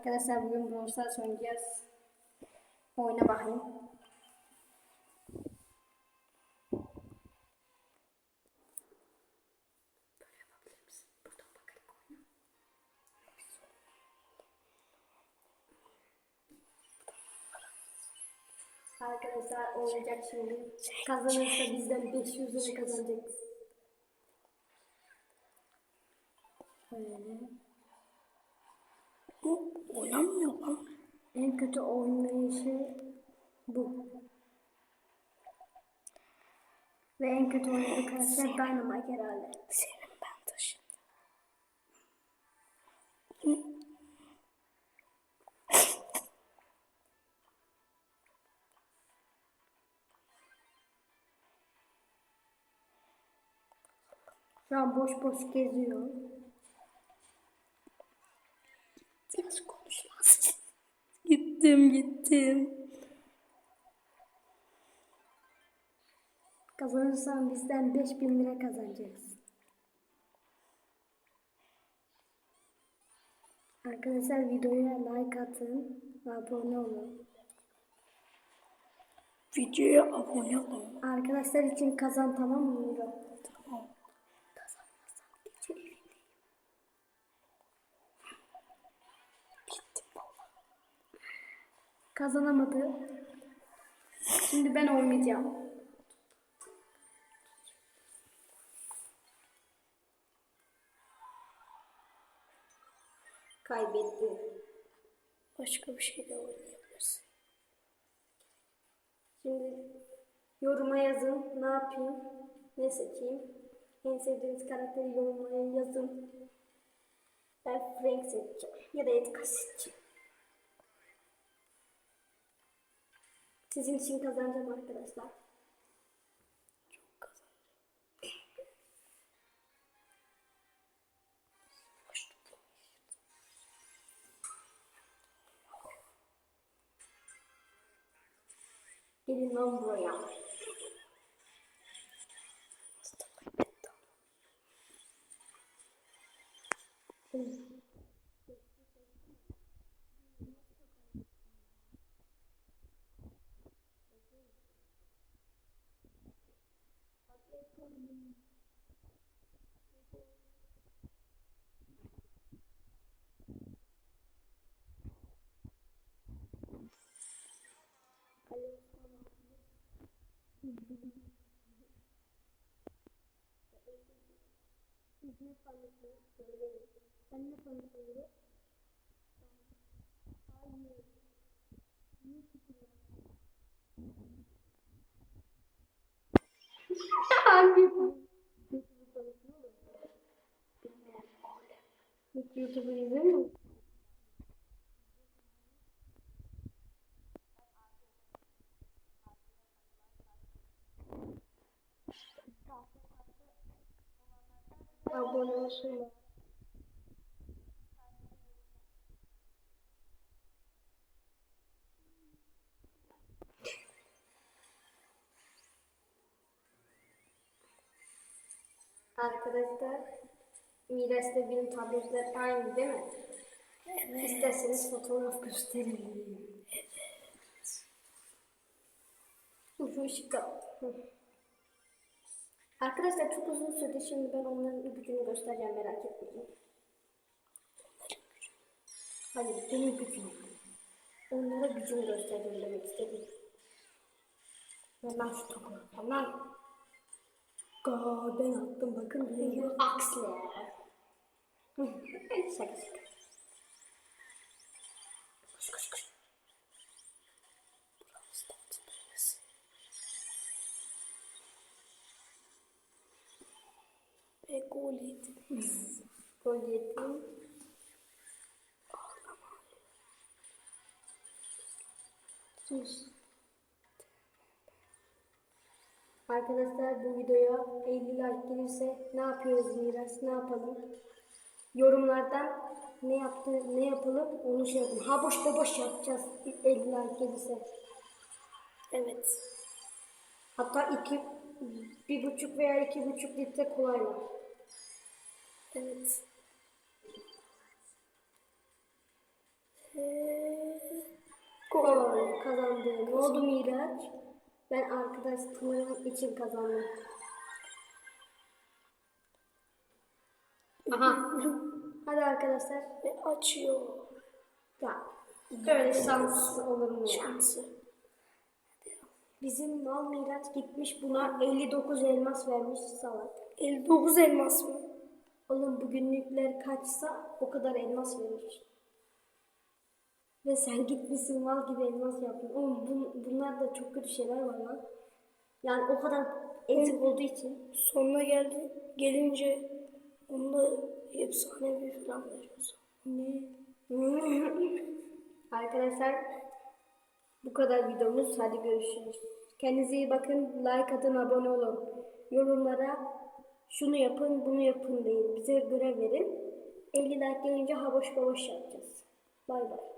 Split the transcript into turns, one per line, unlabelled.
Arkadaşlar bugün Brawl Stars. Oyna bakayım. Arkadaşlar oynayacak şimdi. Kazanırsa bizden 500 lira kazanacak. Böyle.
Bu oynanmıyor lan.
En kötü oynayışı bu. Ve en kötü oynadığı karakter Dynamite herhalde.
Senin ben taşın.
Şu an boş boş geziyor.
Biraz konuşmaz. gittim gittim.
Kazanırsan bizden 5000 lira kazanacaksın. Arkadaşlar videoya like atın ve abone olun.
Videoya abone olun.
Arkadaşlar için kazan tamam mı Kazanamadı. Şimdi ben oynayacağım. Kaybetti.
Başka bir şey de oynayabilirsin.
Şimdi yoruma yazın. Ne yapayım? Ne seçeyim? En sevdiğiniz karakteri yorumlara yazın. Ben Frank seçeceğim. Ya da Edgar seçeceğim. Sizin için kazanacağım arkadaşlar.
Çok kazanacağım.
Gelin lan buraya. Siz ne business పండుతుంది తన్న పండుతుంది ఆ యూ Hangi. Hiç YouTube'u izlemiyor musun? Abone olsunlar. Arkadaşlar Miraç'ta benim tabletler aynı değil mi? Evet. İsterseniz fotoğraf göstereyim. Evet. Şu ışık. Arkadaşlar çok uzun sürdü. Şimdi ben onların gücünü göstereceğim merak etmeyin. Hayır benim gücüm. Onlara gücümü göstereceğim demek istedim. Ve ben şu topu tamam. Gaa ben attım bakın. Hayır aksle. şaka şaka. Koş koş koş.
Ve gol yedim.
Gol yedim. Sus. Arkadaşlar bu videoya 50 like gelirse ne yapıyoruz Miras? Ne yapalım? Yorumlardan ne yaptı, ne yapalım onu şey yapalım. Ha boş boş yapacağız 50 like gelirse.
Evet.
Hatta iki, bir buçuk veya iki buçuk litre kolayla.
Evet.
Gol kazandı. Ne oldu Miraç? Ben arkadaşlarım için kazandım. Aha. Hadi arkadaşlar.
Ve açıyor.
Ya böyle şans olur mu ya?
Şansı.
Bizim mal Miraç gitmiş buna 59 elmas vermiş salak.
59 elmas mı?
Oğlum bu günlükler kaçsa o kadar elmas verir. Ve sen gitmişsin mal gibi elmas yaptın. Oğlum bun, bunlar da çok kötü şeyler var lan. Yani o kadar ezik olduğu için.
Sonuna geldi. Gelince onda efsanevi falan veriyoruz.
Ne? Arkadaşlar bu kadar videomuz. Hadi görüşürüz. Kendinize iyi bakın. Like atın, abone olun. Yorumlara şunu yapın, bunu yapın deyin. Bize görev verin. 50 like gelince haboş baboş yapacağız. Bay bay.